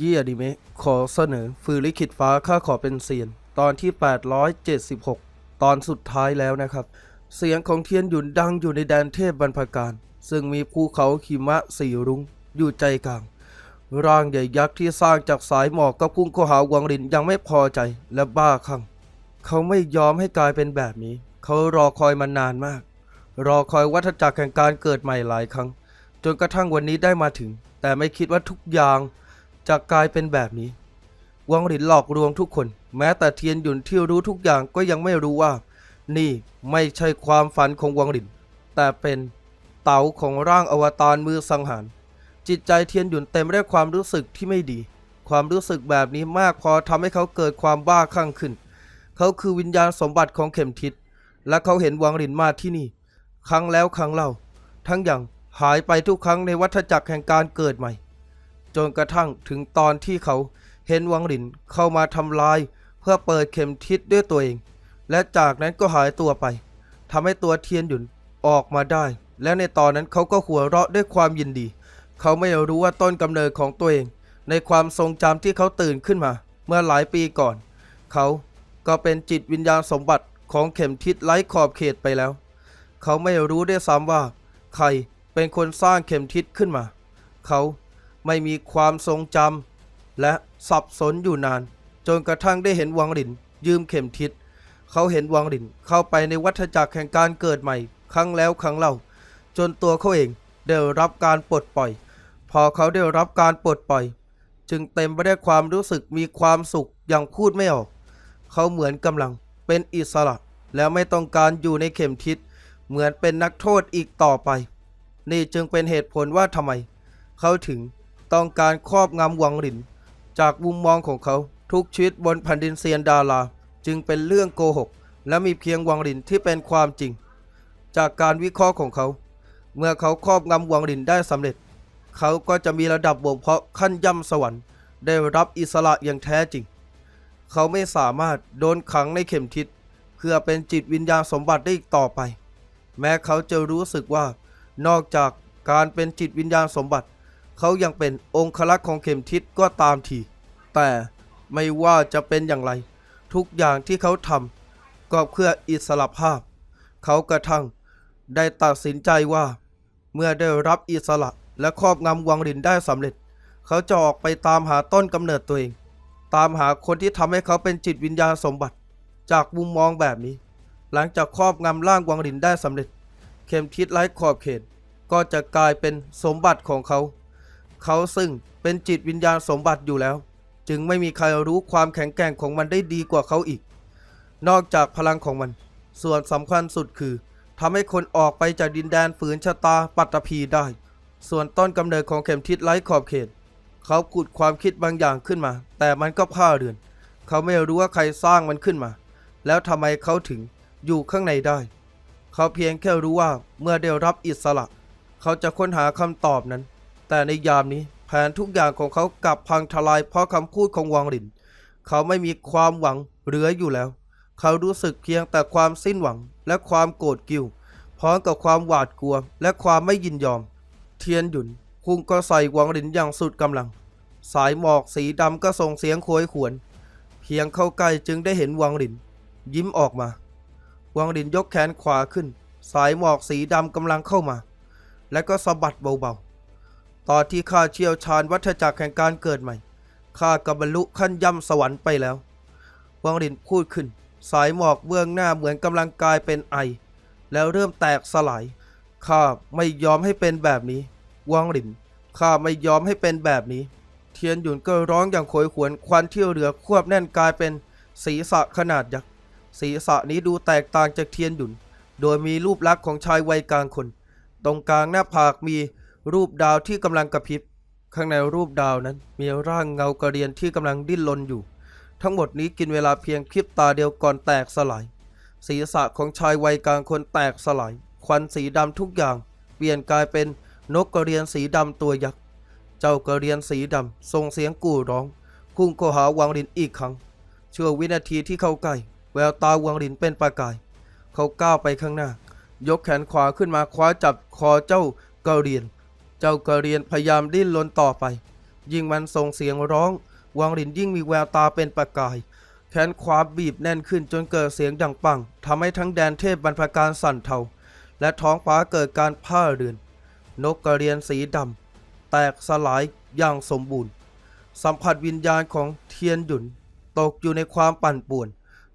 ยี้อนิเมะขอเสนอฟือลิขิตฟ้าข้าขอเป็นเซียน ตอนที่ 876 ตอนสุดท้ายแล้วนะครับ เสียงของเทียนหยุนดังอยู่ในแดนเทพบรรพการ ซึ่งมีภูเขาหิมะสีรุ้งอยู่ใจกลาง ร่างใหญ่ยักษ์ที่สร้างจากสายหมอกก็พุ่งเข้าหาวังลินยังไม่พอใจและบ้าคลั่งเขาไม่ยอมให้กลายเป็นแบบนี้ เขารอคอยมานานมาก รอคอยวัฏจักรแห่งการเกิดใหม่หลายครั้ง จนกระทั่งวันนี้ได้มาถึง แต่ไม่คิดว่าทุกอย่าง จะกลายเป็นแบบนี้ วังหลินหลอกลวงทุกคน แม้แต่เทียนหยุนที่รู้ทุกอย่างก็ยังไม่รู้ว่า นี่ไม่ใช่ความฝันของวังหลิน แต่เป็นเต๋าของร่างอวตารมือสังหาร จิตใจเทียนหยุนเต็มไปด้วยความรู้สึกที่ไม่ดี ความรู้สึกแบบนี้มากพอทำให้เขาเกิดความบ้าคลั่งขึ้น เขาคือวิญญาณสมบัติของเข็มทิศและเขาเห็นวังหลินมาที่นี่ ครั้งแล้วครั้งเล่า ทั้งอย่างหายไปทุกครั้งในวัฏจักรแห่งการเกิดใหม่ จนกระทั่งถึงตอนที่เขาเห็นวังหลินเข้ามาทำลาย เพื่อเปิดเข็มทิศด้วยตัวเอง และจากนั้นก็หายตัวไปทำให้ตัวเทียนหยุนออกมาได้ และในตอนนั้นเขาก็หัวเราะด้วยความยินดี เขาไม่รู้ว่าต้นกำเนิดของตัวเอง ในความทรงจำที่เขาตื่นขึ้นมา เมื่อหลายปีก่อน เขาก็เป็นจิตวิญญาณสมบัติของเข็มทิศไร้ขอบเขตไปแล้ว เขาไม่รู้ด้วยซ้ำว่า ใครเป็นคนสร้างเข็มทิศขึ้นมา เขา ไม่มีความทรงจำและสับสนอยู่นาน จนกระทั่งได้เห็นวังหลิน ยืมเข็มทิศเขาเห็นวังหลินเข้าไปในวัฏจักรแห่งการเกิดใหม่ ครั้งแล้วครั้งเล่า จนตัวเขาเองได้รับการปลดปล่อย พอเขาได้รับการปลดปล่อย จึงเต็มไปด้วยความรู้สึกมีความสุขอย่างพูดไม่ออก เขาเหมือนกำลังเป็นอิสระ แล้วไม่ต้องการอยู่ในเข็มทิศเหมือนเป็นนักโทษอีกต่อไป นี่จึงเป็นเหตุผลว่าทำไม เขาถึง ต้องการครอบงำวังหลิน จากมุมมองของเขาทุกชีวิตบนแผ่นดินเซียนดาราจึงเป็นเรื่องโกหก และมีเพียงวังหลินที่เป็นความจริง จากการวิเคราะห์ของเขา เมื่อเขาครอบงำวังหลินได้สำเร็จ เขาก็จะมีระดับบ่มเพาะขั้นย่ำสวรรค์ ได้รับอิสระอย่างแท้จริง เขาไม่สามารถโดนขังในเข็มทิศเพื่อเป็นจิตวิญญาณสมบัติได้อีกต่อไป แม้เขาจะรู้สึกว่า นอกจากการเป็นจิตวิญญาณสมบัติ เขายังเป็นองคลักษ์ของเข็มทิศก็ตามทีแต่ไม่ว่าจะเป็นอย่างไร ทุกอย่างที่เขาทำก็เพื่ออิสระภาพ เขากระทั่งได้ตัดสินใจว่า เมื่อได้รับอิสระและครอบงำวังหลินได้สำเร็จ เขาจะออกไปตามหาต้นกำเนิดตัวเอง ตามหาคนที่ทำให้เขาเป็นจิตวิญญาณสมบัติ จากมุมมองแบบนี้ หลังจากครอบงำร่างวังหลินได้สำเร็จ เข็มทิศไร้ขอบเขตก็จะกลายเป็นสมบัติของเขา เขาซึ่งเป็นจิตวิญญาณสมบัติอยู่แล้ว จึงไม่มีใครรู้ความแข็งแกร่งของมันได้ดีกว่าเขาอีก นอกจากพลังของมัน ส่วนสำคัญสุดคือทำให้คนออกไปจากดินแดนฝืนชะตาปัตตภีได้ ส่วนต้นกำเนิดของเข็มทิศไร้ขอบเขต เขาขุดความคิดบางอย่างขึ้นมา แต่มันก็ผ้าเรือน เขาไม่รู้ว่าใครสร้างมันขึ้นมา แล้วทำไมเขาถึงอยู่ข้างในได้ เขาเพียงแค่รู้ว่าเมื่อได้รับอิสระ เขาจะค้นหาคำตอบนั้น แต่ในยามนี้แผนทุกอย่างของเขากลับพังทลายเพราะคำพูดของวังหลิน เขาไม่มีความหวังเหลืออยู่แล้ว เขารู้สึกเพียงแต่ความสิ้นหวังและความโกรธกิวพร้อมกับความหวาดกลัวและความไม่ยินยอม เทียนหยุนพุ่งก็ใส่วังหลินอย่างสุดกำลัง สายหมอกสีดำก็ส่งเสียงโคยขวน เพียงเข้าใกล้จึงได้เห็นวังหลิน ยิ้มออกมา วังหลินยกแขนขวาขึ้น สายหมอกสีดำกำลังเข้ามา และก็สะบัดเบาๆ ตอนที่ข้าเชี่ยวชาญวัฏจักรแห่งการเกิดใหม่ ข้ากับบรรลุขั้นย่ำสวรรค์ไปแล้ววังหลินพูดขึ้น สายหมอกเบื้องหน้าเหมือนกำลังกลายเป็นไอ แล้วเริ่มแตกสลาย ข้าไม่ยอมให้เป็นแบบนี้ วังหลิน ข้าไม่ยอมให้เป็นแบบนี้ เทียนหยุนก็ร้องอย่างโหยหวนควันที่เหลือควบแน่นกลายเป็นศีรษะขนาดยักษ์ ศีรษะนี้ดูแตกต่างจากเทียนหยุน โดยมีรูปลักษณ์ของชายวัยกลางคน ตรงกลางหน้าผากมี รูปดาวที่กำลังกระพริบ ข้างในรูปดาวนั้น มีร่างเงากระเรียนที่กำลังดิ้นรนอยู่ ทั้งหมดนี้กินเวลาเพียงพริบตาเดียวก่อนแตกสลาย ศีรษะของชายวัยกลางคนแตกสลาย ควันสีดำทุกอย่าง เปลี่ยนกลายเป็นนกกระเรียนสีดำตัวยักษ์ เจ้ากระเรียนสีดำส่งเสียงกู่ร้องพุ่งเข้าหาวังลินอีกครั้ง ชั่ววินาทีที่เข้าใกล้แววตาวังลินเป็นประกาย เขาก้าวไปข้างหน้า ยกแขนขวาขึ้นมาคว้าจับคอเจ้ากระเรียน เจ้ากระเรียนพยายามดิ้นรนต่อไป ยิ่งมันส่งเสียงร้อง วังหลินยิ่งมีแววตาเป็นประกาย แขนขวาบีบแน่นขึ้นจนเกิดเสียงดังปังทำให้ทั้งแดนเทพบรรพการสั่นเทา และท้องฟ้าเกิดการผ้าเรือน นกกระเรียนสีดำแตกสลายอย่างสมบูรณ์ สัมผัสวิญญาณของเทียนหยุนตกอยู่ในความปั่นป่วน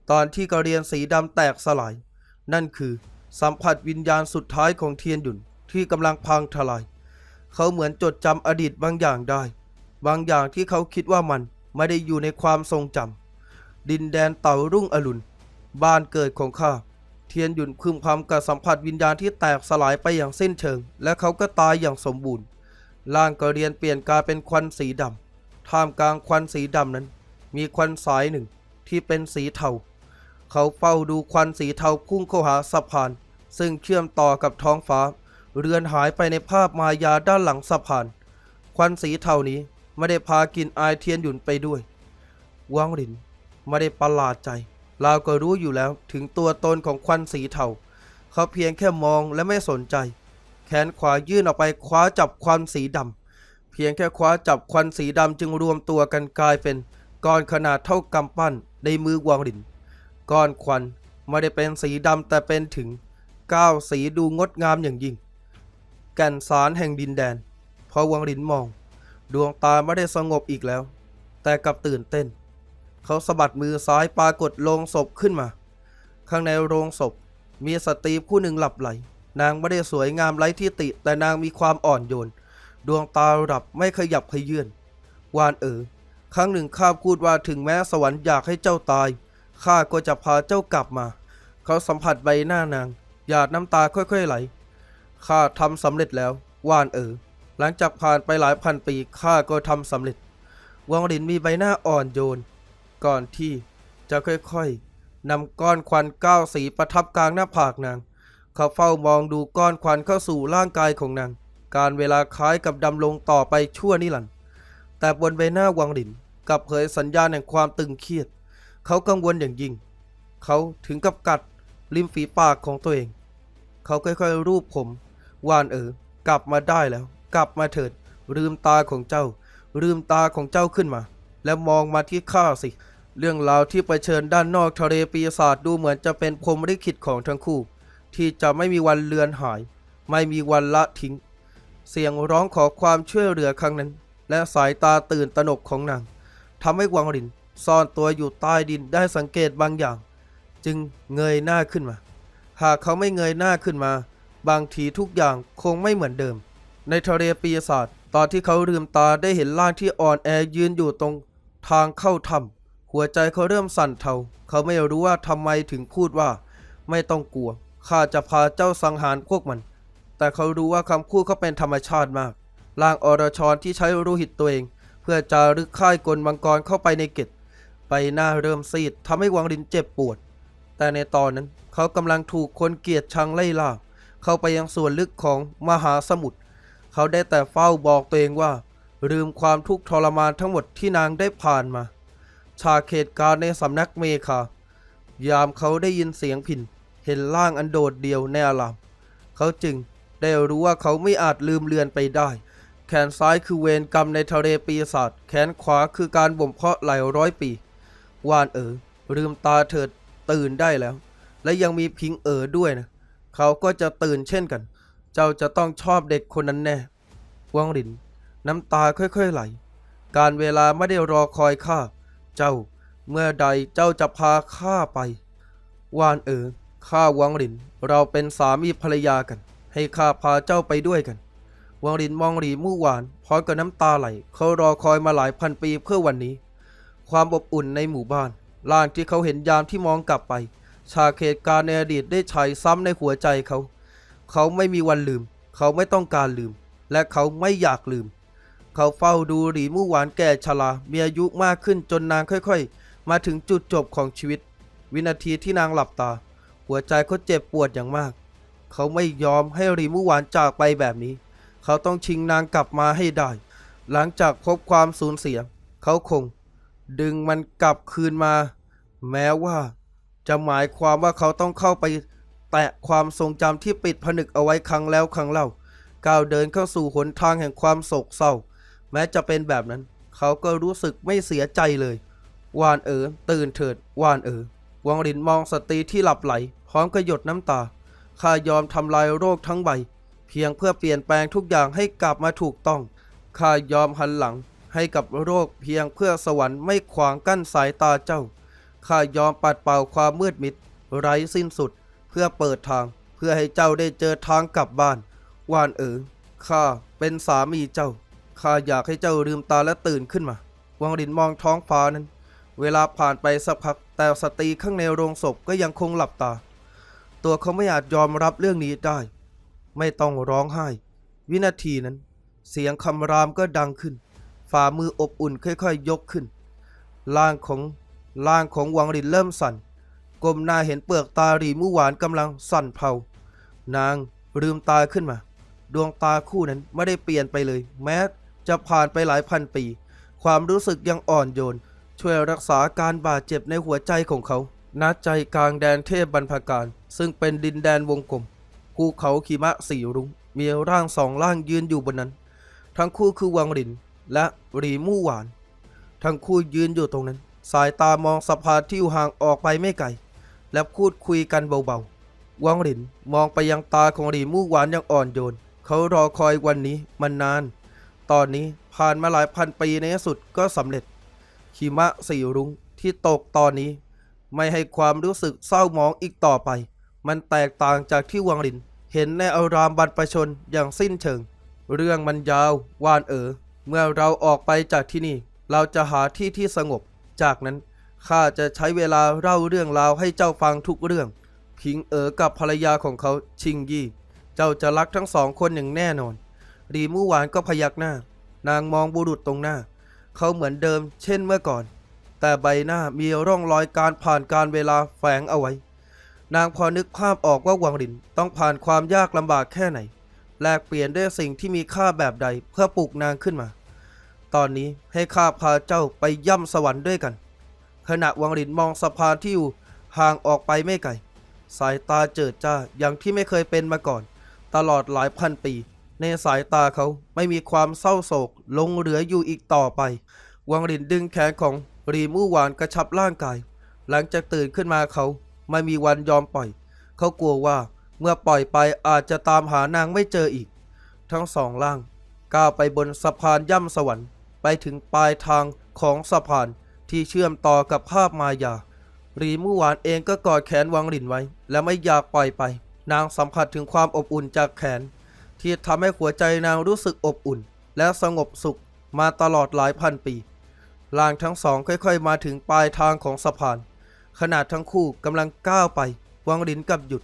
ตอนที่กระเรียนสีดำแตกสลาย นั่นคือสัมผัสวิญญาณสุดท้ายของเทียนหยุนที่กำลังพังทลาย เขาเหมือนจดจำอดีตบางอย่างได้ บางอย่างที่เขาคิดว่ามันไม่ได้อยู่ในความทรงจำดินแดนเต่ารุ่งอรุณ บ้านเกิดของข้า เทียนหยุนพึมพำกับสัมผัสวิญญาณที่แตกสลายไปอย่างสิ้นเชิง และเขาก็ตายอย่างสมบูรณ์ ร่างกระเรียนเปลี่ยนกลายเป็นควันสีดำท่ามกลางควันสีดำนั้น มีควันสายหนึ่งที่เป็นสีเทา เขาเฝ้าดูควันสีเทาพุ่งเข้าหาสะพาน ซึ่งเชื่อมต่อกับท้องฟ้า เรือนหายไปในภาพมายาด้านหลังสะพาน ควันสีเทานี้ไม่ได้พากินอายเทียนหยุนไปด้วย วังหลินไม่ได้ประหลาดใจลาก็รู้อยู่แล้วถึงตัวตนของควันสีเทาเขาเพียงแค่มองและไม่สนใจ แขนขวายื่นออกไปคว้าจับควันสีดำเพียงแค่คว้าจับควันสีดำจึงรวมตัวกันกลายเป็นก้อนขนาดเท่ากำปั้นในมือวางหลินก้อนควันไม่ได้เป็นสีดำแต่เป็นถึงก้าวสีดูงดงามอย่างยิ่ง แก่นสารแห่งดินแดน พอวังลินมอง ดวงตาไม่ได้สงบอีกแล้ว แต่กลับตื่นเต้น เขาสะบัดมือซ้ายปรากฏโลงศพขึ้นมา ข้างในโรงศพ มีสตรีผู้หนึ่งหลับไหล นางไม่ได้สวยงามไร้ที่ติ แต่นางมีความอ่อนโยน ดวงตาหลับไม่ขยับขยื่นวานเอ๋อครั้งหนึ่งข้าพูดว่าถึงแม้สวรรค์อยากให้เจ้าตายข้าก็จะพาเจ้ากลับมา เขาสัมผัสใบหน้านาง หยาดน้ำตาค่อยๆไหล ข้าทำสำเร็จแล้ว ว่านเอ๋อหลังจากผ่านไปหลายพันปีข้าก็ทำสำเร็จ วังหลินมีใบหน้าอ่อนโยน ก่อนที่จะค่อยๆนำก้อนควันก้าสีประทับกลางหน้าผากนาง เขาเฝ้ามองดูก้อนควันเข้าสู่ร่างกายของนาง การเวลาคล้ายกับดำลงต่อไปชั่วนิรันดร์แต่บนใบหน้าวังหลินกลับเผยสัญญาณแห่งความตึงเครียด เขากังวลอย่างยิ่ง เขาถึงกับกัดริมฝีปากของตัวเอง เขาค่อยๆ รูปผม วานเอ๋อกลับมาได้แล้ว กลับมาเถิด ลืมตาของเจ้า ลืมตาของเจ้าขึ้นมา แล้วมองมาที่ข้าสิ เรื่องราวที่ไปเชิญด้านนอกทะเลปีศาจดูเหมือนจะเป็นพรมลิขิตของทั้งคู่ ที่จะไม่มีวันเลือนหาย ไม่มีวันละทิ้ง เสียงร้องขอความช่วยเหลือครั้งนั้น และสายตาตื่นตระหนกของนางทำให้วังหลินซ่อนตัวอยู่ใต้ดินได้สังเกตบางอย่าง จึงเงยหน้าขึ้นมา หากเขาไม่เงยหน้าขึ้นมา บางทีทุกอย่างคงไม่เหมือนเดิม ในทะเลปีศาจตอนที่เขาลืมตาได้เห็นร่างที่อ่อนแอยืนอยู่ตรงทางเข้าถ้ำหัวใจเขาเริ่มสั่นเทา เขาไม่รู้ว่าทำไมถึงพูดว่า ไม่ต้องกลัวข้าจะพาเจ้าสังหารพวกมัน แต่เขารู้ว่าคำพูดเขาเป็นธรรมชาติมากร่างอรชรที่ใช้โลหิตตัวเอง เพื่อจารึกค่ายกลมังกรเข้าไปในเกตใบหน้าเริ่มซีดทำให้วังลินเจ็บปวด แต่ในตอนนั้นเขากำลังถูกคนเกลียดชังไล่ล่า เข้าไปยังส่วนลึกของมหาสมุทรเขาได้แต่เฝ้าบอกตัวเองว่า ลืมความทุกข์ทรมานทั้งหมดที่นางได้ผ่านมาฉากเหตุการณ์ในสำนักเมคายามเขาได้ยินเสียงผินเห็นร่างอันโดดเดี่ยวในอารามเขาจึงได้รู้ว่าเขาไม่อาจลืมเลือนไปได้ แขนซ้ายคือเวรกรรมในทะเลปีศาจแขนขวาคือการบ่มเพาะหลายร้อยปี วานเอ๋อลืมตาเถิดตื่นได้แล้ว และยังมีพิงเอ๋อด้วยนะ เขาก็จะตื่นเช่นกัน เจ้าจะต้องชอบเด็กคนนั้นแน่วังหลิน น้ำตาค่อยๆไหล การเวลาไม่ได้รอคอยข้า เจ้า เมื่อใดเจ้าจะพาข้าไป วานเอ๋อข้าวังหลิน เราเป็นสามีภรรยากัน ให้ข้าพาเจ้าไปด้วยกัน วังหลินมองหลีมู่หวานพร้อมกับน้ำตาไหล เขารอคอยมาหลายพันปีเพื่อวันนี้ ความอบอุ่นในหมู่บ้านร่างที่เขาเห็นยามที่มองกลับไป ฉากเหตุการณ์ในอดีตได้ฉายซ้ำในหัวใจเขา เขาไม่มีวันลืม เขาไม่ต้องการลืม และเขาไม่อยากลืม เขาเฝ้าดูหลีมู่หวานแก่ชรา มีอายุมากขึ้นจนนางค่อยๆ มาถึงจุดจบของชีวิต วินาทีที่นางหลับตา หัวใจเขาเจ็บปวดอย่างมาก เขาไม่ยอมให้หลีมู่หวานจากไปแบบนี้ เขาต้องชิงนางกลับมาให้ได้ หลังจากพบความสูญเสีย เขาคง ดึงมันกลับคืนมา แม้ว่า จะหมายความว่าเขาต้องเข้าไปแตะความทรงจำที่ปิดผนึกเอาไว้ครั้งแล้วครั้งเล่า ก้าวเดินเข้าสู่หนทางแห่งความโศกเศร้า แม้จะเป็นแบบนั้น เขาก็รู้สึกไม่เสียใจเลย วานเอ๋อตื่นเถิด วานเอ๋อวังลินมองสตรีที่หลับไหล พร้อมกับหยดน้ำตา ข้ายอมทำลายโรคทั้งใบ เพียงเพื่อเปลี่ยนแปลงทุกอย่างให้กลับมาถูกต้อง ข้ายอมหันหลังให้กับโรคเพียงเพื่อสวรรค์ไม่ขวางกั้นสายตาเจ้า ข้ายอมปัดเป่าความมืดมิด ไร้สิ้นสุด เพื่อเปิดทาง เพื่อให้เจ้าได้เจอทางกลับบ้าน วานเอ๋อข้าเป็นสามีเจ้า ข้าอยากให้เจ้าลืมตาและตื่นขึ้นมา วังลินมองท้องฟ้านั้น เวลาผ่านไปสักพัก แต่สตรีข้างในโรงศพก็ยังคงหลับตา ตัวเขาไม่อาจยอมรับเรื่องนี้ได้ ไม่ต้องร้องไห้ วินาทีนั้น เสียงคำรามก็ดังขึ้น ฝ่ามืออบอุ่นค่อยๆยกขึ้นร่างของ ร่างของวังลินเริ่มสั่นก้มหน้าเห็นเปลือกตาหรีมู่หวานกำลังสั่นเผานางลืมตาขึ้นมา ดวงตาคู่นั้นไม่ได้เปลี่ยนไปเลย แม้จะผ่านไปหลายพันปี ความรู้สึกยังอ่อนโยน ช่วยรักษาการบาดเจ็บในหัวใจของเขาณใจกลางแดนเทพบรรพการ ซึ่งเป็นดินแดนวงกลมภูเขาขีมะสีรุง้งมีร่างสองร่างยืนอยู่บนนั้น ทั้งคู่คือวังหลินและหรีมู่หวาน ทั้งคู่ยืนอยู่ตรงนั้น สายตามองสะพานที่อยู่ห่างออกไปไม่ไกล และพูดคุยกันเบาๆ วังหลินมองไปยังตาของหรีมู่หวานอย่างอ่อนโยน เขารอคอยวันนี้มันนาน ตอนนี้ผ่านมาหลายพันปีในที่สุดก็สำเร็จหิมะสีรุ้งที่ตกตอนนี้ ไม่ให้ความรู้สึกเศร้าหมองอีกต่อไป มันแตกต่างจากที่วังหลิน เห็นในอารามบรรพชนอย่างสิ้นเชิง เรื่องมันยาว วานเอ๋อเมื่อเราออกไปจากที่นี่ เราจะหาที่ที่สงบ จากนั้นข้าจะใช้เวลาเล่าเรื่องราวให้เจ้าฟังทุกเรื่องพิงเอ๋อกับภรรยาของเขาชิงยี่ เจ้าจะรักทั้งสองคนอย่างแน่นอน รีมู่หวานก็พยักหน้า นางมองบุรุษตรงหน้า เขาเหมือนเดิมเช่นเมื่อก่อน แต่ใบหน้ามีร่องรอยการผ่านการเวลาแฝงเอาไว้ นางพอนึกภาพออกว่าวังลินต้องผ่านความยากลำบากแค่ไหน แลกเปลี่ยนด้วยสิ่งที่มีค่าแบบใดเพื่อปลุกนางขึ้นมา ตอนนี้ให้ข้าพาเจ้าไปย่ำสวรรค์ด้วยกัน ขณะวังหลินมองสะพานที่อยู่ห่างออกไปไม่ไกล สายตาเจิดจ้าอย่างที่ไม่เคยเป็นมาก่อน ตลอดหลายพันปี ในสายตาเขาไม่มีความเศร้าโศกลงเหลืออยู่อีกต่อไป วังหลินดึงแขนของรีมู่หวานกระชับร่างกาย หลังจากตื่นขึ้นมาเขาไม่มีวันยอมปล่อย เขากลัวว่าเมื่อปล่อยไปอาจจะตามหานางไม่เจออีก ทั้งสองล่างก้าวไปบนสะพานย่ำสวรรค์ ไปถึงปลายทางของสะพานที่เชื่อมต่อกับภาพมายา รีมู่หวานเองก็กอดแขนวังหลินไว้ และไม่อยากปล่อยไป นางสัมผัสถึงความอบอุ่นจากแขน ที่ทำให้หัวใจนางรู้สึกอบอุ่น และสงบสุขมาตลอดหลายพันปีร่างทั้งสองค่อยๆ มาถึงปลายทางของสะพานขณะทั้งคู่กำลังก้าวไป วังลินกับหยุด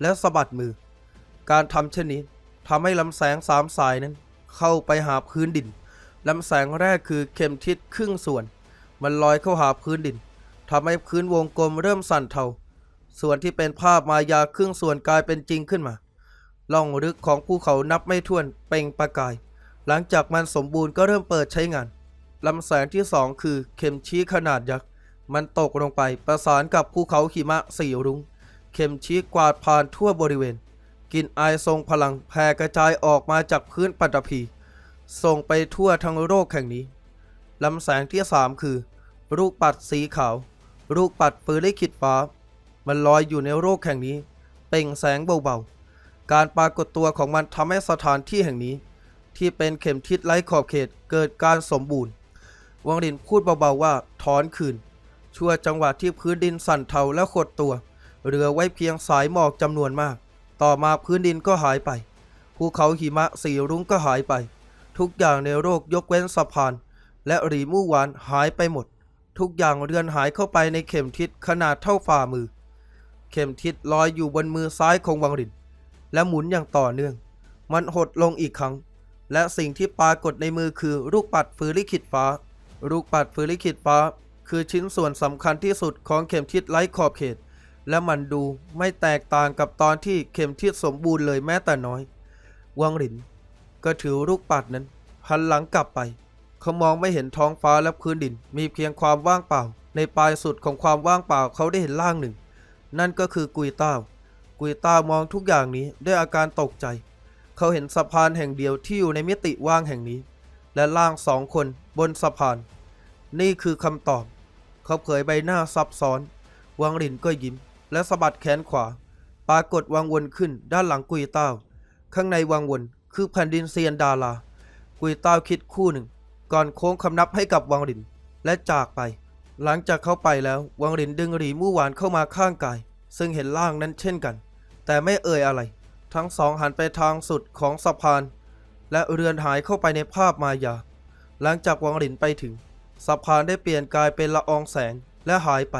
และสะบัดมือ การทำเช่นนี้ทำให้ลำแสงสามสายนั้น เข้าไปหาพื้นดิน ลำแสงแรกคือเข็มทิศครึ่งส่วน มันลอยเข้าหาพื้นดินทำให้พื้นวงกลมเริ่มสั่นเทา ส่วนที่เป็นภาพมายาครึ่งส่วนกลายเป็นจริงขึ้นมาล่องลึกของภูเขานับไม่ถ้วนเป่งประกาย หลังจากมันสมบูรณ์ก็เริ่มเปิดใช้งานลำแสงที่สองคือเข็มชี้ขนาดยักษ์มันตกลงไปประสานกับภูเขาหิมะสีรุง้ง เข็มชี้กวาดผ่านทั่วบริเวณกลินอายทรงพลังแผ่กระจายออกมาจากพื้นปัตภี ส่งไปทั่วทั้งโลกแห่งนี้ลำแสงที่สามคือ ลูกปัดสีขาว ลูกปัดปืนลิขิตฟ้า มันลอยอยู่ในโลกแห่งนี้ เปล่งแสงเบาๆ การปรากฏตัวของมันทำให้สถานที่แห่งนี้ ที่เป็นเข็มทิศไร้ขอบเขตเกิดการสมบูรณ์ วังลินพูดเบาๆว่าถอนคืน ชั่วจังหวะที่พื้นดินสั่นเทาและขดตัว เหลือไว้เพียงสายหมอกจำนวนมาก ต่อมาพื้นดินก็หายไป ภูเขาหิมะสีรุ้งก็หายไป ทุกอย่างในโลกยกเว้นสะพาน และหรีมู่หวานหายไปหมด ทุกอย่างเรือนหายเข้าไปในเข็มทิศขนาดเท่าฝ่ามือ เข็มทิศลอยอยู่บนมือซ้ายของวังริน และหมุนอย่างต่อเนื่อง มันหดลงอีกครั้ง และสิ่งที่ปรากฏในมือคือลูกปัดฟืนลิขิตฟ้า ลูกปัดฟืนลิขิตฟ้า คือชิ้นส่วนสำคัญที่สุดของเข็มทิศไร้ขอบเขต และมันดูไม่แตกต่างกับตอนที่เข็มทิศสมบูรณ์เลยแม้แต่น้อย วังหลิน ก็ถือลูกปัดนั้นหันหลังกลับไป เขามองไม่เห็นท้องฟ้าและพื้นดิน มีเพียงความว่างเปล่า ในปลายสุดของความว่างเปล่าเขาได้เห็นร่างหนึ่ง นั่นก็คือกุยต้ากุยต้ามองทุกอย่างนี้ด้วยอาการตกใจ เขาเห็นสะพานแห่งเดียวที่อยู่ในมิติว่างแห่งนี้ และล่างสองคนบนสะพาน นี่คือคำตอบ เขาเผยใบหน้าซับซ้อน วังหลินก็ยิ้ม และสะบัดแขนขวา ปรากฏวังวนขึ้นด้านหลังกุยเต้าข้างในวังวน คือแผ่นดินเซียนดารากุยเต้าคิดคู่หนึ่ง ก่อนโค้งคำนับให้กับวังหลิน และจากไป หลังจากเข้าไปแล้ว วังหลินดึงหลีมู่หวานเข้ามาข้างกาย ซึ่งเห็นล่างนั้นเช่นกัน แต่ไม่เอ่ยอะไร ทั้งสองหันไปทางสุดของสะพาน และเรือนหายเข้าไปในภาพมายา หลังจากวังหลินไปถึงสะพานได้เปลี่ยนกลายเป็นละอองแสงและหายไป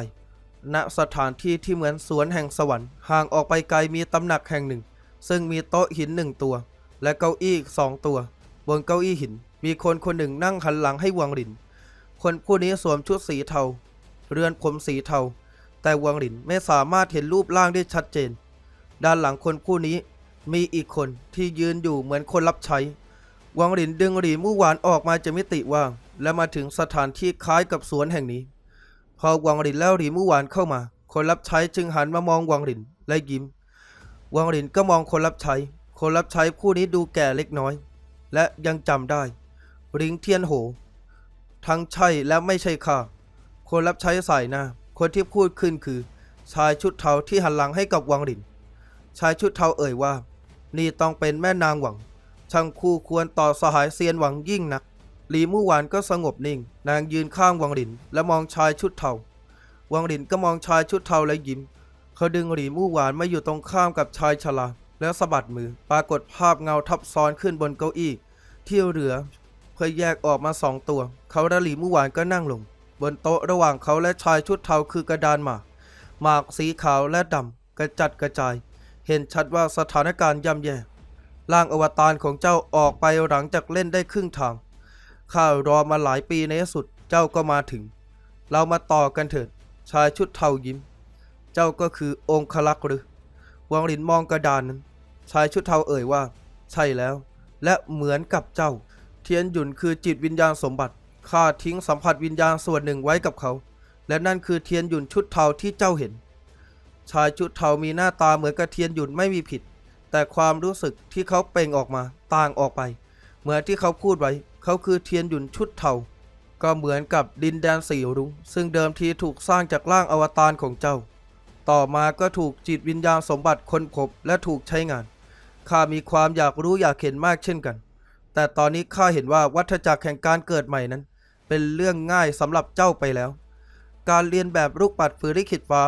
ณ สถานที่ที่เหมือนสวนแห่งสวรรค์ ห่างออกไปไกลมีตำหนักแห่งหนึ่ง ซึ่งมีโต๊ะหินหนึ่งตัว และเก้าอี้สองตัว บนเก้าอี้หิน มีคนคนหนึ่งนั่งหันหลังให้วังหลิน คนผู้นี้สวมชุดสีเทา เรือนผมสีเทา แต่วังหลินไม่สามารถเห็นรูปร่างได้ชัดเจน ด้านหลังคนผู้นี้มีอีกคนที่ยืนอยู่เหมือนคนรับใช้ วังหลินดึงหลีมู่หวานออกมาจากมิติว่าง และมาถึงสถานที่คล้ายกับสวนแห่งนี้ พอวังหลินแล้วหลีมู่หวานเข้ามา คนรับใช้จึงหันมามองวังหลินและยิ้ม วังหลินก็มองคนรับใช้ คนรับใช้ผู้นี้ดูแก่เล็กน้อย และยังจำได้ ริงเทียนโห ทั้งใช่และไม่ใช่ข้าคนรับใช้สายหน้า คนที่พูดขึ้นคือ ชายชุดเทาที่หันหลังให้กับวังหลิน ชายชุดเทาเอ่ยว่า นี่ต้องเป็นแม่นางหวัง ช่างคู่ควรต่อสหายเซียนหวังยิ่งนักหลีมู่หวานก็สงบนิ่ง นางยืนข้างวังหลิน และมองชายชุดเทา วังหลินก็มองชายชุดเทาและยิ้ม เขาดึงหลีมู่หวานมาอยู่ตรงข้ามกับชายชรา แล้วสะบัดมือปรากฏภาพเงาทับซ้อนขึ้นบนเก้าอี้ ที่เหลือเพื่อแยกออกมาสองตัว เขาและหลีมู่หวานก็นั่งลง บนโต๊ะระหว่างเขาและชายชุดเทาคือกระดานหมากหมากสีขาวและดำกระจัดกระจาย เห็นชัดว่าสถานการณ์ย่ำแย่ร่างอวตารของเจ้าออกไปหลังจากเล่นได้ครึ่งทางข้ารอมาหลายปีในสุดเจ้าก็มาถึง เรามาต่อกันเถิด ชายชุดเทายิ้ม เจ้าก็คือองคลักษ์หรือ วังหลินมองกระดานนั้น ชายชุดเทาเอ่ยว่า ใช่แล้ว และเหมือนกับเจ้า เทียนหยุนคือจิตวิญญาณสมบัติข้าทิ้งสัมผัสวิญญาณส่วนหนึ่งไว้กับเขา และนั่นคือเทียนหยุนชุดเทาที่เจ้าเห็น ชายชุดเทามีหน้าตาเหมือนกับเทียนหยุนไม่มีผิด แต่ความรู้สึกที่เขาเป่งออกมาต่างออกไป เหมือนที่เขาพูดไว้ เขาคือเทียนหยุนชุดเทา ก็เหมือนกับดินแดนสีรุ้งซึ่งเดิมทีถูกสร้างจากร่างอวตารของเจ้า ต่อมาก็ถูกจิตวิญญาณสมบัติค้นพบและถูกใช้งาน ข้ามีความอยากรู้อยากเห็นมากเช่นกัน แต่ตอนนี้ข้าเห็นว่าวัฏจักรแห่งการเกิดใหม่นั้น เป็นเรื่องง่ายสำหรับเจ้าไปแล้ว การเรียนแบบลูกปัดฝืนลิขิตฟ้า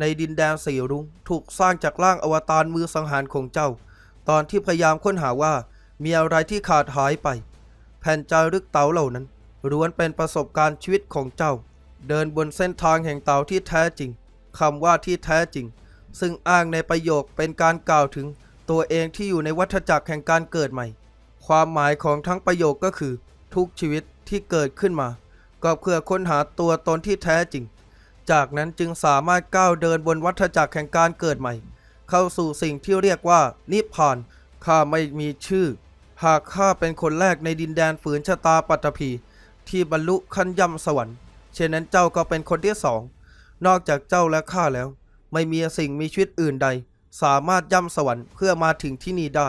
ในดินแดนสีรุ้งถูกสร้างจากร่างอวตารมือสังหารของเจ้า ตอนที่พยายามค้นหาว่ามีอะไรที่ขาดหายไป แผ่นจารึกเต๋าเหล่านั้นล้วนเป็นประสบการณ์ชีวิตของเจ้า เดินบนเส้นทางแห่งเต๋าที่แท้จริง คำว่าที่แท้จริง ซึ่งอ้างในประโยคเป็นการกล่าวถึงตัวเองที่อยู่ในวัฏจักรแห่งการเกิดใหม่ ความหมายของทั้งประโยคก็คือ ทุกชีวิตที่เกิดขึ้นมา ก็เพื่อค้นหาตัวตนที่แท้จริง จากนั้นจึงสามารถก้าวเดินบนวัฏจักรแห่งการเกิดใหม่ เข้าสู่สิ่งที่เรียกว่านิพพานข้าไม่มีชื่อ หากข้าเป็นคนแรกในดินแดนฝืนชะตาปัตตภีที่บรรลุขั้นย่ำสวรรค์เช่นนั้นเจ้าก็เป็นคนที่สอง นอกจากเจ้าและข้าแล้ว ไม่มีสิ่งมีชีวิตอื่นใด สามารถย่ำสวรรค์เพื่อมาถึงที่นี่ได้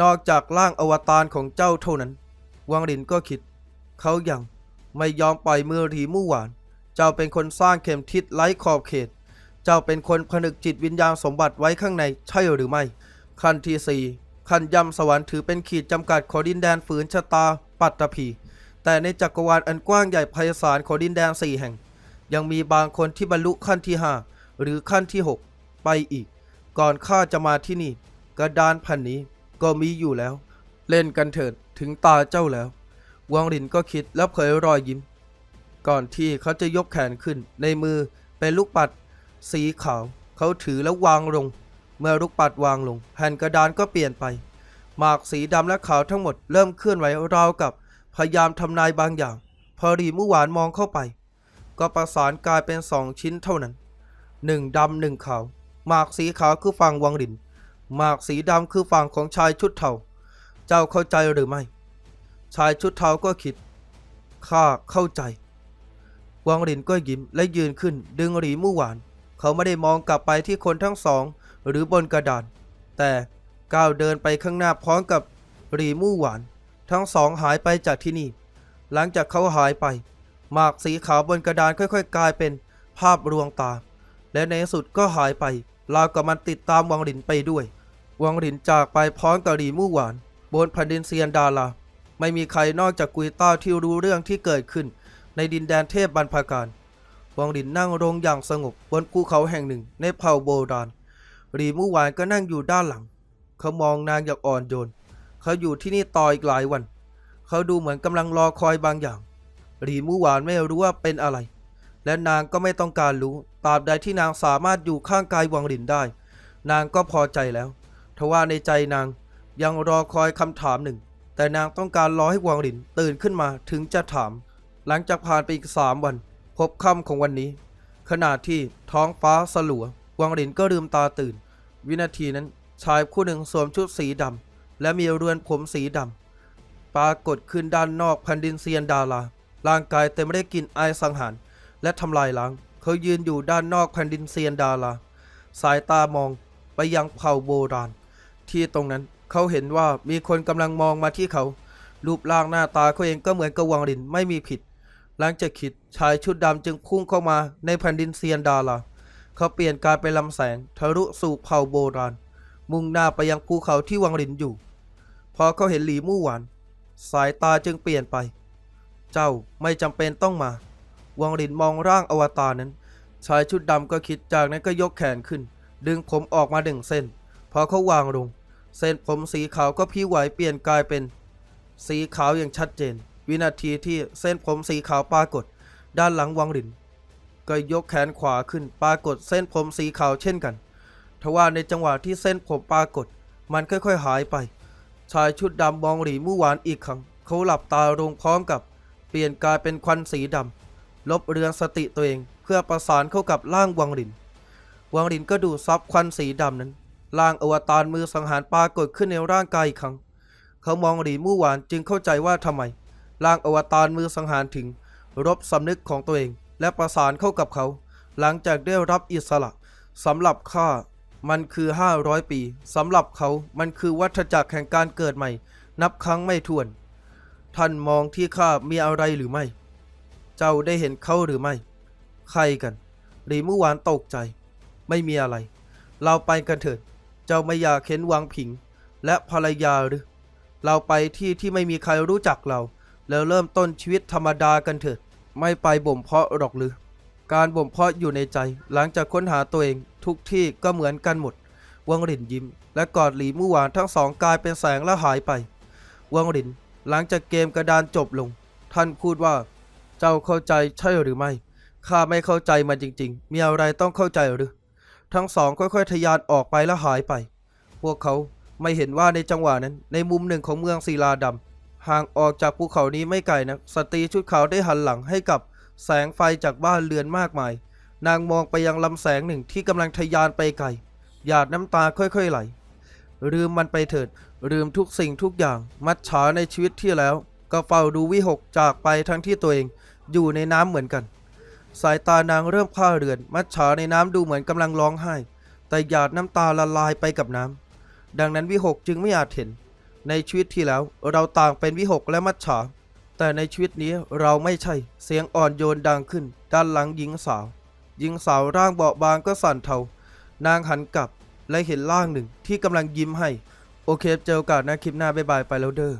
นอกจากร่างอวตารของเจ้าเท่านั้น วังหลินก็คิด เขายังไม่ยอมปล่อยมือหลีมู่หวาน เจ้าเป็นคนสร้างเข็มทิศไร้ขอบเขต เจ้าเป็นคนผนึกจิตวิญญาณสมบัติไว้ข้างในใช่หรือไม่ ขั้นที่สี่ขั้นย่ำสวรรค์ถือเป็นขีดจำกัดของดินแดนฝืนชะตาปัตตภีแต่ในจักรวาลอันกว้างใหญ่ไพศาลของดินแดนสี่แห่ง ยังมีบางคนที่บรรลุขั้นที่ห้าหรือขั้นที่หกไปอีก ก่อนข้าจะมาที่นี่ กระดานแผ่นนี้ก็มีอยู่แล้ว เล่นกันเถิดถึงตาเจ้าแล้ววังหลินก็คิดแล้วเผยรอยยิ้ม ก่อนที่เขาจะยกแขนขึ้น ในมือเป็นลูกปัด สีขาว เขาถือแล้ววางลง เมื่อลูกปัดวางลง แผ่นกระดานก็เปลี่ยนไป หมากสีดำและขาวทั้งหมดเริ่มเคลื่อนไหวราวกับพยายามทำนายบางอย่าง พอรีมู่หวานมองเข้าไป ก็ประสานกลายเป็นสองชิ้นเท่านั้นหนึ่งดำหนึ่งขาว หมากสีขาวคือฝั่งวังหลิน หมากสีดำคือฝั่งของชายชุดเทา เจ้าเข้าใจหรือไม่ ชายชุดเทาก็คิด ข้าเข้าใจ วังหลินก็ยิ้มและยืนขึ้น ดึงหลีมู่หวาน เขาไม่ได้มองกลับไปที่คนทั้งสอง หรือบนกระดาน แต่ก้าวเดินไปข้างหน้าพร้อมกับหลีมู่หวาน ทั้งสองหายไปจากที่นี่ หลังจากเขาหายไป หมากสีขาวบนกระดานค่อยๆ กลายเป็นภาพรวงตา และในที่สุดก็หายไปราวกับมันติดตามวังหลินไปด้วย วังหลินจากไปพร้อมกับหลีมู่หวาน บนแผ่นดินเซียนดาราไม่มีใครนอกจากกุยต้าที่รู้เรื่องที่เกิดขึ้น ในดินแดนเทพบรรพการวังหลินนั่งลงอย่างสงบบนภูเขาแห่งหนึ่งในเผ่าโบราณหลีมู่หวานก็นั่งอยู่ด้านหลัง เขามองนางอย่างอ่อนโยน เขาอยู่ที่นี่ต่ออีกหลายวัน เขาดูเหมือนกำลังรอคอยบางอย่าง หลีมู่หวานไม่รู้ว่าเป็นอะไร และนางก็ไม่ต้องการรู้ตราบใดที่นางสามารถอยู่ข้างกายวังหลินได้ นางก็พอใจแล้วทว่าในใจนางยังรอคอยคำถามหนึ่ง แต่นางต้องการรอให้วังหลินตื่นขึ้นมาถึงจะถาม หลังจากผ่านไปอีกสามวัน พบค่ำของวันนี้ ขณะที่ท้องฟ้าสลัว วังหลินก็ลืมตาตื่น วินาทีนั้นชายคู่หนึ่งสวมชุดสีดำและมีเรือนผมสีดำปรากฏขึ้นด้านนอกแผ่นดินเซียนดารา ร่างกายเต็มไปด้วยกลิ่นอายสังหาร และทำลายล้าง เขายืนอยู่ด้านนอกแผ่นดินเซียนดารา สายตามองไปยังเผ่าโบราณ ที่ตรงนั้นเขาเห็นว่ามีคนกำลังมองมาที่เขา รูปร่างหน้าตาเขาเองก็เหมือนกับวังหลินไม่มีผิด หลังจากคิดชายชุดดำจึงพุ่งเข้ามาในแผ่นดินเซียนดาราเขาเปลี่ยนกายเป็นลำแสงทะลุสู่เผ่าโบราณ มุ่งหน้าไปยังภูเขาที่วังหลินอยู่ พอเขาเห็นหลีมู่หวาน สายตาจึงเปลี่ยนไป เจ้าไม่จำเป็นต้องมา วังหลินมองร่างอวตารนั้น ชายชุดดำก็คิดจากนั้นก็ยกแขนขึ้น ดึงผมออกมาหนึ่งเส้น พอเขาวางลง เส้นผมสีขาวก็พิ้วไหวเปลี่ยนกลายเป็น สีขาวอย่างชัดเจน วินาทีที่เส้นผมสีขาวปรากฏ ด้านหลังวังหลิน ก็ยกแขนขวาขึ้นปรากฏเส้นผมสีขาวเช่นกันทว่าในจังหวะที่เส้นผมปรากฏ มันค่อยๆหายไป ชายชุดดำมองหลีมู่หวานอีกครั้ง เขาหลับตาลงพร้อมกับ ลี่ยนกายเป็นควันสีดำลบเรือนสติตัวเองเพื่อประสานเข้ากับร่างวังหลิน วังหลินก็ดูซับควันสีดำนั้นร่างอวตารมือสังหารปรากฏขึ้นในร่างกายอีกครั้ง เขามองหลีมู่หวานจึงเข้าใจว่าทำไมร่างอวตารมือสังหารถึง รบสำนึกของตัวเอง และประสานเข้ากับเขา หลังจากได้รับอิสระสำหรับข้ามันคือ 500 ปีสำหรับเขามันคือวัฏจักรแห่งการเกิดใหม่ นับครั้งไม่ถ้วน ท่านมองที่ข้ามีอะไรหรือไม่ เจ้าได้เห็นเขาหรือไม่ ใครกันหลีมู่หวานตกใจ ไม่มีอะไร เราไปกันเถิด เจ้าไม่อยากเห็นวังผิง และภรรยาหรือ เราไปที่ที่ไม่มีใครรู้จักเรา แล้วเริ่มต้นชีวิตธรรมดากันเถิด ไม่ไปบ่มเพาะหรอกหรือ การบ่มเพาะอยู่ในใจ หลังจากค้นหาตัวเองทุกที่ก็เหมือนกันหมด วังหลินยิ้ม และกอดหลีมู่หวานทั้งสองกลายเป็นแสงและหายไป วังหลิน หลังจากเกมกระดานจบลง ท่านพูดว่า เจ้าเข้าใจใช่หรือไม่ ข้าไม่เข้าใจมันจริง ๆ มีอะไรต้องเข้าใจหรือ ทั้งสองค่อยๆทะยานออกไปและหายไป พวกเขาไม่เห็นว่าในจังหวะนั้น ในมุมหนึ่งของเมืองศิลาดำห่างออกจากภูเขานี้ไม่ไกลนะสตรีชุดขาวได้หันหลังให้กับแสงไฟจากบ้านเรือนมากมาย นางมองไปยังลำแสงหนึ่งที่กำลังทะยานไปไกล หยาดน้ำตาค่อยๆไหลลืมมันไปเถิด ลืมทุกสิ่งทุกอย่างมัดฉาในชีวิตที่แล้ว ก็เฝ้าดูวิหกจากไปทั้งที่ตัวเองอยู่ในน้ำเหมือนกัน สายตานางเริ่มผ้าเรือน มัดฉาในน้ำดูเหมือนกำลังร้องไห้ แต่หยาดน้ำตาละลายไปกับน้ำดังนั้นวิหกจึงไม่อาจเห็น ในชีวิตที่แล้วเราต่างเป็นวิหกและมัจฉาแต่ในชีวิตนี้เราไม่ใช่เสียงอ่อนโยนดังขึ้น ด้านหลังหญิงสาวหญิงสาวร่างเบาบางก็สั่นเทานางหันกลับและเห็นร่างหนึ่งที่กำลังยิ้มให้ โอเค เจอโอกาสนะคลิปหน้าบ๊ายบายไปแล้วเด้อ